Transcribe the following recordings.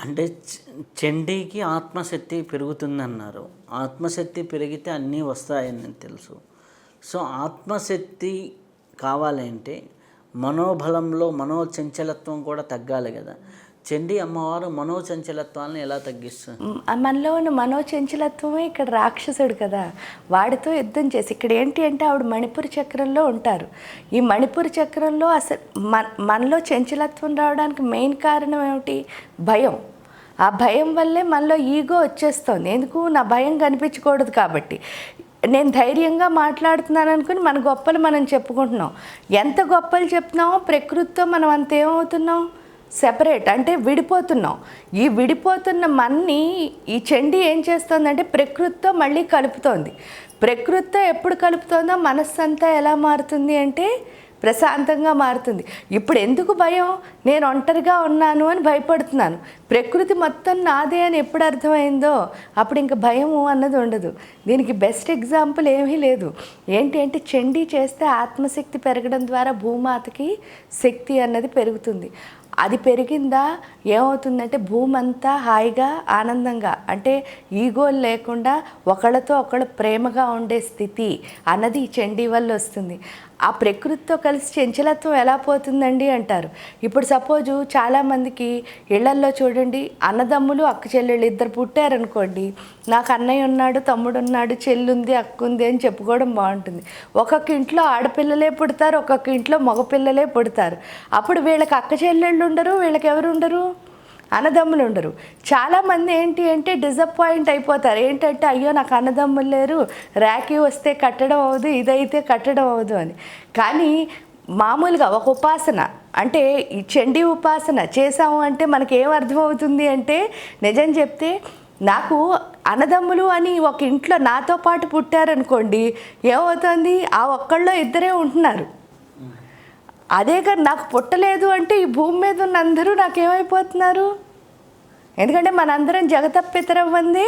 అంటే చెండీకి చండీకి ఆత్మశక్తి పెరుగుతుందన్నారు. ఆత్మశక్తి పెరిగితే అన్నీ వస్తాయని తెలుసు. సో ఆత్మశక్తి కావాలంటే మనోబలంలో మనోచంచలత్వం కూడా తగ్గాలి కదా. చండీ అమ్మవారు మనోచంచలత్వాన్ని ఎలా తగ్గిస్తుంది మనలో ఉన్న మనోచంచలత్వమే ఇక్కడ రాక్షసుడు కదా. వాడితో యుద్ధం చేసి ఇక్కడ ఏంటి అంటే ఆవిడ మణిపూర్ చక్రంలో ఉంటారు. ఈ మణిపూర్ చక్రంలో అసలు మన మనలో చంచలత్వం రావడానికి మెయిన్ కారణం ఏమిటి? భయం. ఆ భయం వల్లే మనలో ఈగో వచ్చేస్తుంది. ఎందుకు? నా భయం కనిపించకూడదు కాబట్టి. నేను ధైర్యంగా మాట్లాడుతున్నాను అనుకుని మన గొప్పలు మనం చెప్పుకుంటున్నాం. ఎంత గొప్పలు చెప్తున్నామో ప్రకృతితో మనం అంత ఏమవుతున్నాం? సెపరేట్ అంటే విడిపోతున్నాం. ఈ విడిపోతున్న మన్ని ఈ చెండి ఏం చేస్తుందంటే ప్రకృతితో మళ్ళీ కలుపుతోంది. ప్రకృతితో ఎప్పుడు కలుపుతోందో మనస్సు అంతా ఎలా మారుతుంది అంటే ప్రశాంతంగా మారుతుంది. ఇప్పుడు ఎందుకు భయం? నేను ఒంటరిగా ఉన్నాను అని భయపడుతున్నాను. ప్రకృతి మొత్తం నాదే అని ఎప్పుడు అర్థమైందో అప్పుడు ఇంక భయము అన్నది ఉండదు. దీనికి బెస్ట్ ఎగ్జాంపుల్ ఏమీ లేదు. ఏంటి అంటే చండీ చేస్తే ఆత్మశక్తి పెరగడం ద్వారా భూమాతకి శక్తి అన్నది పెరుగుతుంది. అది పెరిగిందా ఏమవుతుందంటే భూమంతా హాయిగా ఆనందంగా అంటే ఈగోలు లేకుండా ఒకళ్ళతో ఒకళ్ళు ప్రేమగా ఉండే స్థితి అన్నది ఈ చండీ వల్ల వస్తుంది. ఆ ప్రకృతితో కలిసి చంచలత్వం ఎలా పోతుందండి అంటారు. ఇప్పుడు సపోజు చాలామందికి ఇళ్ళల్లో చూడండి అన్నదమ్ములు అక్క చెల్లెళ్ళు ఇద్దరు పుట్టారనుకోండి నాకు అన్నయ్య ఉన్నాడు తమ్ముడు ఉన్నాడు చెల్లుంది అక్క ఉంది అని చెప్పుకోవడం బాగుంటుంది. ఒక్కొక్క ఇంట్లో ఆడపిల్లలే పుడతారు ఒక్కొక్క ఇంట్లో మగపిల్లలే పుడతారు. అప్పుడు వీళ్ళకి అక్క చెల్లెళ్ళు ఉండరు వీళ్ళకి ఎవరు ఉండరు? అన్నదమ్ములు ఉండరు. చాలామంది ఏంటి అంటే డిసప్పాయింట్ అయిపోతారు. ఏంటంటే అయ్యో నాకు అన్నదమ్ములు లేరు ర్యాకీ వస్తే కట్టడం అవ్వదు ఇదైతే కట్టడం అవ్వదు అని. కానీ మామూలుగా ఒక ఉపాసన అంటే ఈ చండీ ఉపాసన చేసాము అంటే మనకి ఏం అర్థమవుతుంది అంటే నిజం చెప్తే నాకు అన్నదమ్ములు అని ఒక ఇంట్లో నాతో పాటు పుట్టారనుకోండి ఏమవుతుంది? ఆ ఒక్కళ్ళో ఇద్దరే ఉంటున్నారు. అదే కానీ నాకు పుట్టలేదు అంటే ఈ భూమి మీద ఉన్న అందరూ నాకేమైపోతున్నారు? ఎందుకంటే మనందరం జగతప్పితరం మంది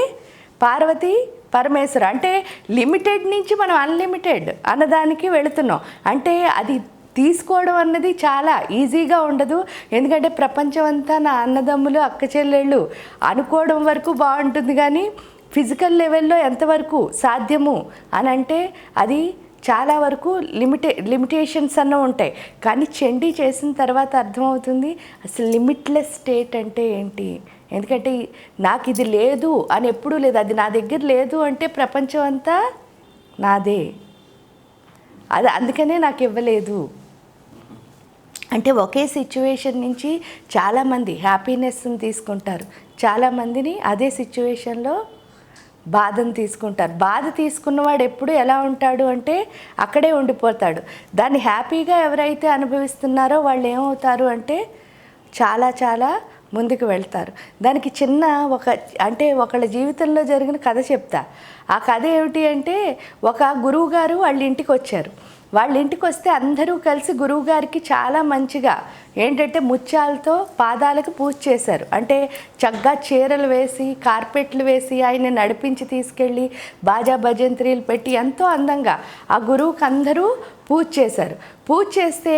పార్వతి పరమేశ్వరు. అంటే లిమిటెడ్ నుంచి మనం అన్లిమిటెడ్ అన్నదానికి వెళుతున్నాం. అంటే అది తీసుకోవడం అన్నది చాలా ఈజీగా ఉండదు. ఎందుకంటే ప్రపంచం అంతా నా అన్నదమ్ములు అక్క చెల్లెళ్ళు అనుకోవడం వరకు బాగుంటుంది కానీ ఫిజికల్ లెవెల్లో ఎంతవరకు సాధ్యము అని అంటే అది చాలా వరకు లిమిటే లిమిటేషన్స్ అన్న ఉంటాయి. కానీ చండీ చేసిన తర్వాత అర్థమవుతుంది అసలు లిమిట్లెస్ స్టేట్ అంటే ఏంటి? ఎందుకంటే నాకు ఇది లేదు అని ఎప్పుడూ లేదు. అది నా దగ్గర లేదు అంటే ప్రపంచం అంతా నాదే. అది అందుకనే నాకు ఇవ్వలేదు. అంటే ఒకే సిచ్యువేషన్ నుంచి చాలామంది హ్యాపీనెస్ని తీసుకుంటారు. చాలామందిని అదే సిచ్యువేషన్లో బాధను తీసుకుంటారు. బాధ తీసుకున్నవాడు ఎప్పుడు ఎలా ఉంటాడు అంటే అక్కడే ఉండిపోతాడు. దాన్ని హ్యాపీగా ఎవరైతే అనుభవిస్తున్నారో వాళ్ళు ఏమవుతారు అంటే చాలా చాలా ముందుకు వెళ్తారు. దానికి చిన్న ఒక అంటే ఒకళ్ళ జీవితంలో జరిగిన కథ చెప్తా. ఆ కథ ఏమిటి అంటే ఒక గురువు గారు వాళ్ళ ఇంటికి వచ్చారు. వాళ్ళ ఇంటికి వస్తే అందరూ కలిసి గురువుగారికి చాలా మంచిగా ఏంటంటే ముత్యాలతో పాదాలకు పూజ చేశారు. అంటే చక్కగా చీరలు వేసి కార్పెట్లు వేసి ఆయన నడిపించి తీసుకెళ్ళి బాజా భజంత్రీలు పెట్టి ఎంతో అందంగా ఆ గురువుకి అందరూ పూజ చేశారు. పూజ చేస్తే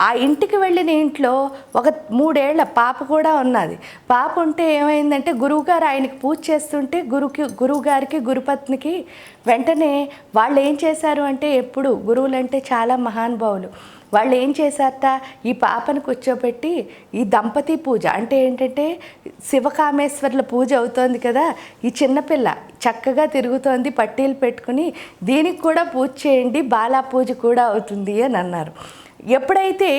ఆ ఇంటికి వెళ్ళిన ఇంట్లో ఒక మూడేళ్ళ పాప కూడా ఉన్నది. పాప ఉంటే ఏమైందంటే గురువుగారు ఆయనకి పూజ చేస్తుంటే గురుకి గురువుగారికి గురుపత్నికి వెంటనే వాళ్ళు ఏం చేశారు అంటే ఎప్పుడు గురువులంటే చాలా మహానుభావులు. వాళ్ళు ఏం చేశారట? ఈ పాపను కూర్చోబెట్టి ఈ దంపతి పూజ అంటే ఏంటంటే శివకామేశ్వర్ల పూజ అవుతోంది కదా ఈ చిన్నపిల్ల చక్కగా తిరుగుతోంది పట్టీలు పెట్టుకుని దీనికి కూడా పూజ చేయండి బాలా పూజ కూడా అవుతుంది అని అన్నారు. ఎప్పుడైతే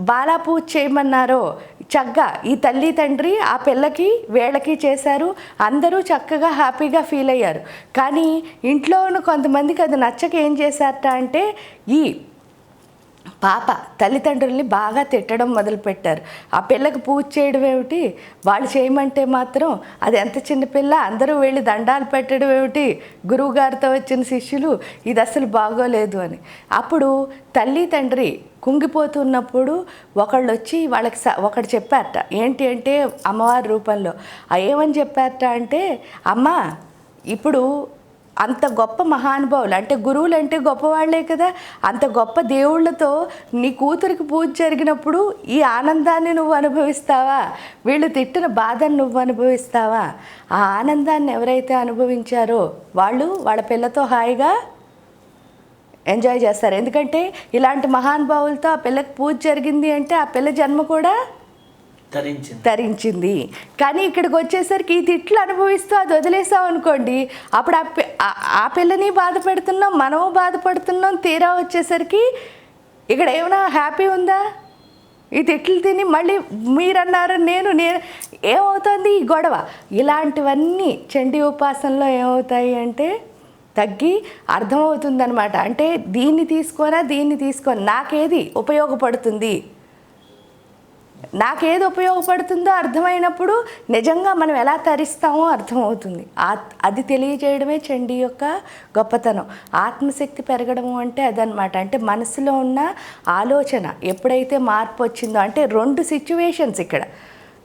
బాలాపూజ చేయమన్నారో చక్కగా ఈ తల్లి తండ్రి ఆ పిల్లకి వేళకి చేశారు అందరూ చక్కగా హ్యాపీగా ఫీల్ అయ్యారు కానీ ఇంట్లో ఉన్న కొంతమందికి అది నచ్చక ఏం చేశారట అంటే ఈ పాప తల్లిదండ్రుల్ని బాగా తిట్టడం మొదలుపెట్టారు. ఆ పిల్లకు పూజ చేయడం ఏమిటి? వాళ్ళు చేయమంటే మాత్రం అది ఎంత చిన్న పిల్ల? అందరూ వెళ్ళి దండాలు పెట్టడం ఏమిటి? గురువుగారితో వచ్చిన శిష్యులు ఇది అసలు బాగోలేదు అని. అప్పుడు తల్లి తండ్రి కుంగిపోతున్నప్పుడు ఒకళ్ళు వచ్చి వాళ్ళకి స ఒకడు చెప్పారట ఏంటి అంటే అమ్మవారి రూపంలో. ఏమని చెప్పారట అంటే అమ్మ ఇప్పుడు అంత గొప్ప మహానుభావులు. అంటే గురువులు అంటే గొప్పవాళ్ళే కదా. అంత గొప్ప దేవుళ్ళతో నీ కూతురికి పూజ జరిగినప్పుడు ఈ ఆనందాన్ని నువ్వు అనుభవిస్తావా? వీళ్ళు తిట్టిన బాధను నువ్వు అనుభవిస్తావా? ఆ ఆనందాన్ని ఎవరైతే అనుభవించారో వాళ్ళు వాళ్ళ పిల్లతో హాయిగా ఎంజాయ్ చేస్తారు. ఎందుకంటే ఇలాంటి మహానుభావులతో ఆ పిల్లకి పూజ జరిగింది అంటే ఆ పిల్ల జన్మ కూడా ధరించింది కానీ ఇక్కడికి వచ్చేసరికి ఇది ఇట్లా అనుభవిస్తూ అది వదిలేసాం అనుకోండి అప్పుడు ఆ ఆ- పిల్లని బాధ పెడుతున్నాం మనము బాధపడుతున్నాం తీరా వచ్చేసరికి ఇక్కడ ఏమైనా హ్యాపీ ఉందా? ఈ తిట్లు తిని మళ్ళీ మీరన్నారు నేను నేను ఏమవుతుంది ఈ గొడవ? ఇలాంటివన్నీ చండీ ఉపాసనలో ఏమవుతాయి అంటే తగ్గి అర్థమవుతుందనమాట అంటే దీన్ని తీసుకోనా దీన్ని తీసుకొని నాకేది ఉపయోగపడుతుంది? నాకేది ఉపయోగపడుతుందో అర్థమైనప్పుడు నిజంగా మనం ఎలా తరిస్తామో అర్థమవుతుంది. ఆ- అది తెలియజేయడమే చండీ యొక్క గొప్పతనం. ఆత్మశక్తి పెరగడము అంటే అదనమాట అంటే మనసులో ఉన్న ఆలోచన ఎప్పుడైతే మార్పు వచ్చిందో అంటే రెండు సిచ్యువేషన్స్ ఇక్కడ.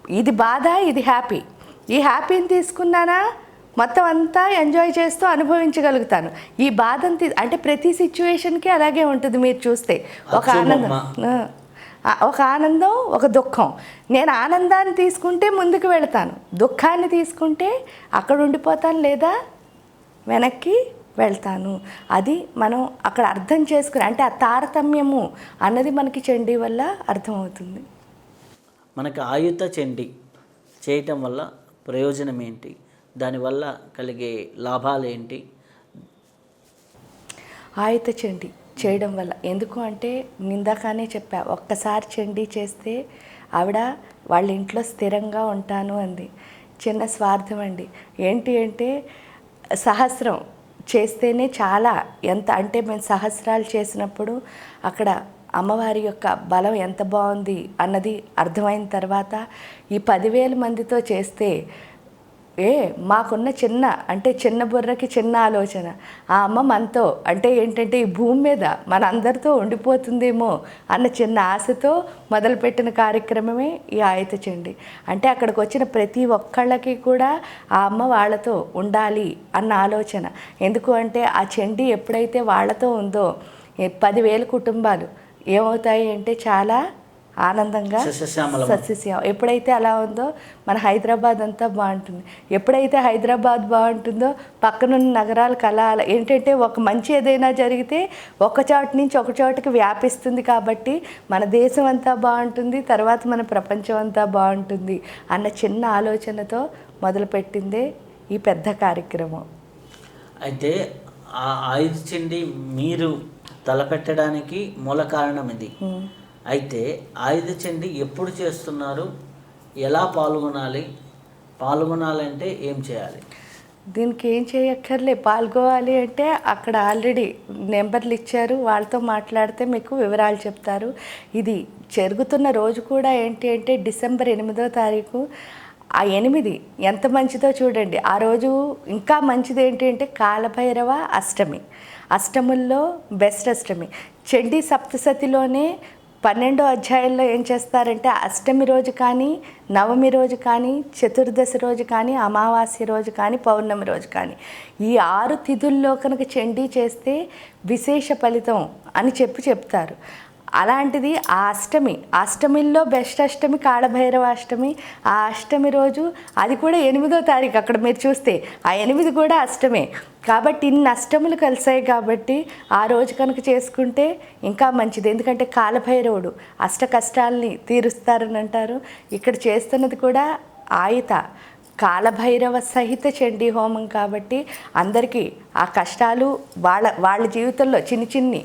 ఇది బాధ ఇది హ్యాపీ ఈ హ్యాపీని తీసుకున్నానా? మొత్తం అంతా ఎంజాయ్ చేస్తూ అనుభవించగలుగుతాను. ఈ బాధను తీ అంటే ప్రతి సిచ్యువేషన్కి అలాగే ఉంటుంది మీరు చూస్తే. ఒక ఆనందం. ఒక ఆనందం ఒక దుఃఖం. నేను ఆనందాన్ని తీసుకుంటే ముందుకు వెళ్తాను. దుఃఖాన్ని తీసుకుంటే అక్కడ ఉండిపోతాను లేదా వెనక్కి వెళ్తాను. అది మనం అక్కడ అర్థం చేసుకుని అంటే ఆ తారతమ్యము అన్నది మనకి చండీ వల్ల అర్థమవుతుంది. మనకి ఆయుత చండి చేయటం వల్ల ప్రయోజనం ఏంటి? దానివల్ల కలిగే లాభాలు ఏంటి? ఆయుత చండి. చేయడం వల్ల. ఎందుకు అంటే నిందాకానే చెప్పా ఒక్కసారి చండీ చేస్తే ఆవిడ వాళ్ళ ఇంట్లో స్థిరంగా ఉంటాను అంది. చిన్న స్వార్థం అండి. ఏంటి అంటే సహస్రం చేస్తేనే చాలా ఎంత అంటే మేము సహస్రాలు చేసినప్పుడు అక్కడ అమ్మవారి యొక్క బలం ఎంత బాగుంది అన్నది అర్థమైన తర్వాత ఈ పదివేల మందితో చేస్తే ఏ మాకున్న చిన్న అంటే చిన్న బుర్రకి చిన్న ఆలోచన. ఆ అమ్మ మనతో అంటే ఏంటంటే ఈ భూమి మీద మన అందరితో ఉండిపోతుందేమో అన్న చిన్న ఆశతో మొదలుపెట్టిన కార్యక్రమమే ఈ ఆయత చండి. అంటే అక్కడికి వచ్చిన ప్రతి ఒక్కళ్ళకి కూడా ఆ అమ్మ వాళ్ళతో ఉండాలి అన్న ఆలోచన. ఎందుకు అంటే ఆ చండి ఎప్పుడైతే వాళ్ళతో ఉందో పదివేల కుటుంబాలు ఏమవుతాయి అంటే చాలా ఆనందంగా. సస్యశ్యామం ఎప్పుడైతే అలా ఉందో మన హైదరాబాద్ అంతా బాగుంటుంది. ఎప్పుడైతే హైదరాబాద్ బాగుంటుందో పక్కనున్న నగరాలకు అలా అలా ఏంటంటే ఒక మంచి ఏదైనా జరిగితే ఒక చోట నుంచి ఒక చోటకి వ్యాపిస్తుంది కాబట్టి మన దేశం అంతా బాగుంటుంది తర్వాత మన ప్రపంచం అంతా బాగుంటుంది అన్న చిన్న ఆలోచనతో మొదలుపెట్టిందే ఈ పెద్ద కార్యక్రమం. అయితే ఆ ఆయుధ చండి మీరు తలపెట్టడానికి మూల కారణం ఇది. అయితే ఆయుధ చండి ఎప్పుడు చేస్తున్నారు? ఎలా పాల్గొనాలి? పాల్గొనాలంటే ఏం చేయాలి? దీనికి ఏం చేయక్కర్లే. పాల్గొవాలి అంటే అక్కడ ఆల్రెడీ నెంబర్లు ఇచ్చారు. వాళ్ళతో మాట్లాడితే మీకు వివరాలు చెప్తారు. ఇది జరుగుతున్న రోజు కూడా ఏంటి అంటే డిసెంబర్ ఎనిమిదో తారీఖు ఆ ఎనిమిది ఎంత మంచిదో చూడండి. ఆ రోజు ఇంకా మంచిది ఏంటి అంటే కాలభైరవ అష్టమి. అష్టముల్లో బెస్ట్ అష్టమి. చండీ సప్తసతిలోనే పన్నెండో అధ్యాయంలో ఏం చేస్తారంటే అష్టమి రోజు కానీ నవమి రోజు కానీ చతుర్దశి రోజు కానీ అమావాస్య రోజు కానీ పౌర్ణమి రోజు కానీ ఈ ఆరు తిథుల్లో కనుక చండీ చేస్తే విశేష ఫలితం అని చెప్పి చెప్తారు. అలాంటిది ఆ అష్టమి అష్టమిల్లో బెస్ట్ అష్టమి కాళభైరవ అష్టమి ఆ అష్టమి రోజు అది కూడా ఎనిమిదో తారీఖు అక్కడ మీరు చూస్తే ఆ ఎనిమిది కూడా అష్టమే. కాబట్టి ఇన్ని అష్టములు కలిసాయి కాబట్టి ఆ రోజు కనుక చేసుకుంటే ఇంకా మంచిది. ఎందుకంటే కాలభైరవుడు అష్ట కష్టాలని తీరుస్తారని అంటారు. ఇక్కడ చేస్తున్నది కూడా ఆయుత కాలభైరవ సహిత చండీ హోమం కాబట్టి అందరికీ ఆ కష్టాలు వాళ్ళ వాళ్ళ జీవితంలో చిన్ని చిన్ని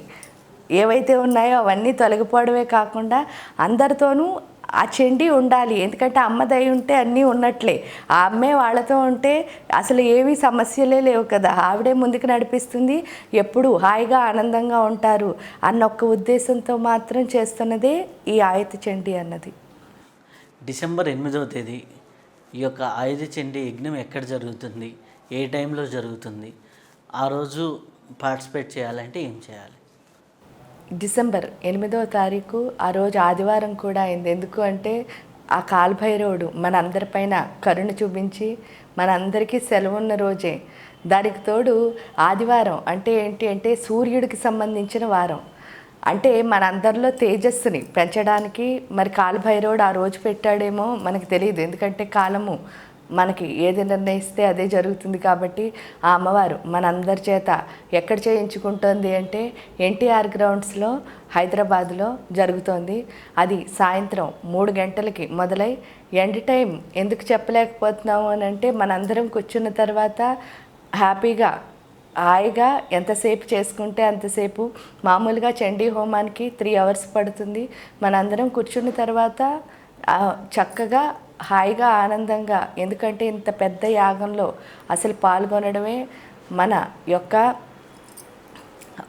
ఏవైతే ఉన్నాయో అవన్నీ తొలగిపోవడమే కాకుండా అందరితోనూ ఆ చెండి ఉండాలి. ఎందుకంటే అమ్మదై ఉంటే అన్నీ ఉన్నట్లే. ఆ అమ్మే వాళ్ళతో ఉంటే అసలు ఏమీ సమస్యలే లేవు కదా. ఆవిడే ముందుకు నడిపిస్తుంది. ఎప్పుడు హాయిగా ఆనందంగా ఉంటారు అన్న ఒక్క ఉద్దేశంతో మాత్రం చేస్తున్నదే ఈ ఆయుధ చెండి అన్నది. డిసెంబర్ ఎనిమిదవ తేదీ. ఈ యొక్క ఆయుధ చెండి యజ్ఞం ఎక్కడ జరుగుతుంది? ఏ టైంలో జరుగుతుంది? ఆ రోజు పార్టిసిపేట్ చేయాలంటే ఏం చేయాలి? డిసెంబర్ ఎనిమిదవ తారీఖు ఆ రోజు ఆదివారం కూడా అయింది. ఎందుకు అంటే ఆ కాల్భైరవుడు మనందరిపైన కరుణ చూపించి మనందరికీ సెలవు ఉన్న రోజే. దానికి తోడు ఆదివారం అంటే ఏంటి అంటే సూర్యుడికి సంబంధించిన వారం. అంటే మన అందరిలో తేజస్సుని పెంచడానికి మరి కాలభైరవుడు ఆ రోజు పెట్టాడేమో మనకు తెలియదు. ఎందుకంటే కాలము మనకి ఏది నిర్ణయిస్తే అదే జరుగుతుంది కాబట్టి ఆ అమ్మవారు మనందరి చేత ఎక్కడ చేయించుకుంటోంది అంటే ఎన్టీఆర్ గ్రౌండ్స్లో హైదరాబాద్లో జరుగుతోంది. అది సాయంత్రం మూడు గంటలకి మొదలై ఎండ్ టైం ఎందుకు చెప్పలేకపోతున్నాము అని అంటే మనందరం కూర్చున్న తర్వాత హ్యాపీగా హాయిగా ఎంతసేపు చేసుకుంటే అంతసేపు మామూలుగా చండీ హోమానికి త్రీ అవర్స్ పడుతుంది. మనందరం కూర్చున్న తర్వాత చక్కగా హాయిగా ఆనందంగా ఎందుకంటే ఇంత పెద్ద యాగంలో అసలు పాల్గొనడమే మన యొక్క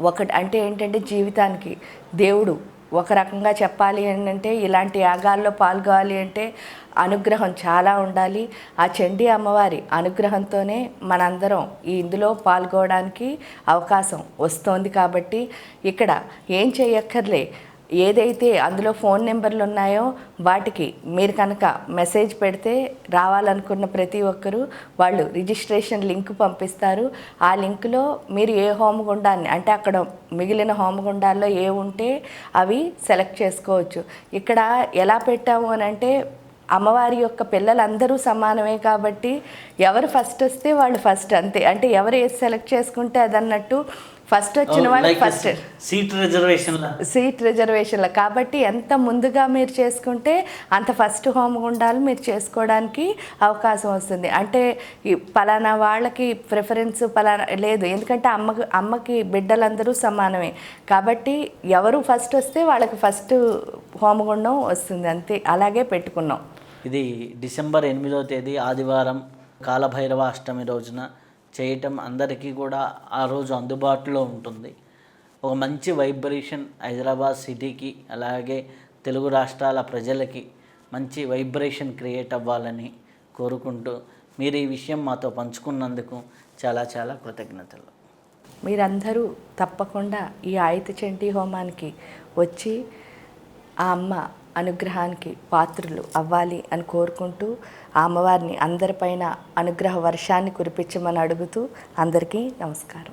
ఒకటి. అంటే ఏంటంటే జీవితానికి దేవుడు ఒక రకంగా చెప్పాలి అంటే ఇలాంటి యాగాల్లో పాల్గొవాలి అంటే అనుగ్రహం చాలా ఉండాలి. ఆ చండీ అమ్మవారి అనుగ్రహంతోనే మనందరం ఈ ఇందులో పాల్గొనడానికి అవకాశం వస్తోంది కాబట్టి ఇక్కడ ఏం చేయక్కర్లే. ఏదైతే అందులో ఫోన్ నెంబర్లు ఉన్నాయో వాటికి మీరు కనుక మెసేజ్ పెడితే రావాలనుకున్న ప్రతి ఒక్కరూ వాళ్ళు రిజిస్ట్రేషన్ లింక్ పంపిస్తారు. ఆ లింక్లో మీరు ఏ హోమగుండాన్ని అంటే అక్కడ మిగిలిన హోమగుండాల్లో ఏ ఉంటే అవి సెలెక్ట్ చేసుకోవచ్చు. ఇక్కడ ఎలా పెట్టాము అని అంటే అమ్మవారి యొక్క పిల్లలందరూ సమానమే కాబట్టి ఎవరు ఫస్ట్ వస్తే వాళ్ళు ఫస్ట్ అంతే. అంటే ఎవరు ఏది సెలెక్ట్ చేసుకుంటే అదన్నట్టు ఫస్ట్ వచ్చిన వాళ్ళు ఫస్ట్ సీట్ రిజర్వేషన్ సీట్ రిజర్వేషన్లు కాబట్టి ఎంత ముందుగా మీరు చేసుకుంటే అంత ఫస్ట్ హోమగుండాలు మీరు చేసుకోవడానికి అవకాశం వస్తుంది. అంటే ఈ పలానా వాళ్ళకి ప్రిఫరెన్స్ పలానా లేదు. ఎందుకంటే అమ్మకి అమ్మకి బిడ్డలందరూ సమానమే. కాబట్టి ఎవరు ఫస్ట్ వస్తే వాళ్ళకి ఫస్ట్ హోమగుండం వస్తుంది అంతే. అలాగే పెట్టుకున్నాం. ఇది డిసెంబర్ ఎనిమిదవ తేదీ ఆదివారం కాలభైరవ అష్టమి రోజున చేయటం అందరికీ కూడా ఆ రోజు అందుబాటులో ఉంటుంది. ఒక మంచి వైబ్రేషన్ హైదరాబాద్ సిటీకి అలాగే తెలుగు రాష్ట్రాల ప్రజలకి మంచి వైబ్రేషన్ క్రియేట్ అవ్వాలని కోరుకుంటూ మీరు ఈ విషయం మాతో పంచుకున్నందుకు చాలా చాలా కృతజ్ఞతలు. మీరందరూ తప్పకుండా ఈ ఆయుధ చంటి హోమానికి వచ్చి ఆ అమ్మ అనుగ్రహానికి పాత్రులు అవ్వాలి అని కోరుకుంటూ అమ్మవారిని అందరిపైన అనుగ్రహ వర్షాన్ని కురిపించమని అడుగుతూ అందరికీ నమస్కారం.